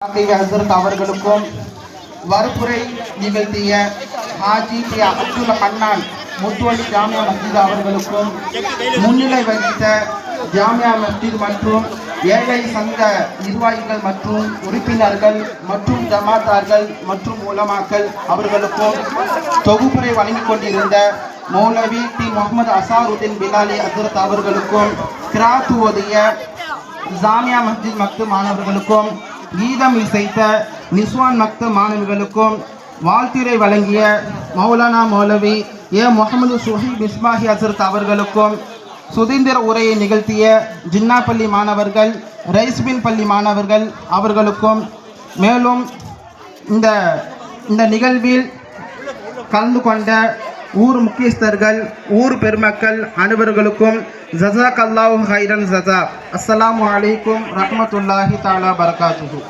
ஹசரத் அவர்களுக்கும் வறுப்புரை நிகழ்த்திய ஹாஜி கே அப்துல் ஹன்னான் முத்துவலி ஜாமியா மஸ்ஜித் அவர்களுக்கும் முன்னிலை வகித்த ஜாமியா மஸ்ஜித் மற்றும் ஏழை சங்க நிர்வாகிகள் மற்றும் உறுப்பினர்கள் மற்றும் ஜமாத்தார்கள் மற்றும் உலமாக்கள் அவர்களுக்கும் தொகுப்புரை வழங்கிக் கொண்டிருந்த மௌலவி டி முகமது அசாருதீன் பிலாலி ஹசரத் அவர்களுக்கும் கிராத் ஓதிய ஜாமியா மஸ்ஜித் மக்து மாணவர்களுக்கும் கீதம் இசைத்த நிஸ்வான் மக்த மாணவர்களுக்கும் வாழ்த்துரை வழங்கிய மௌலானா மௌலவி ஏ. முகமது சுஹீப் இஸ்மாஹி ஹசரத் அவர்களுக்கும் சுதந்திர உரையை நிகழ்த்திய ஜின்னாப்பள்ளி மாணவர்கள் ரைஸ்பின் பள்ளி மாணவர்கள் அவர்களுக்கும் மேலும் இந்த இந்த நிகழ்வில் கலந்து கொண்ட ஊர் முக்கியஸ்தர்கள் ஊர் பெருமக்கள் அனைவர்களுக்கும் ஜசாக் அல்லாஹ் ஹைரன் ஜசா அஸ்லாம் வலைக்கும் ரஹமத்துல்லாஹி தாலா பரகாத்து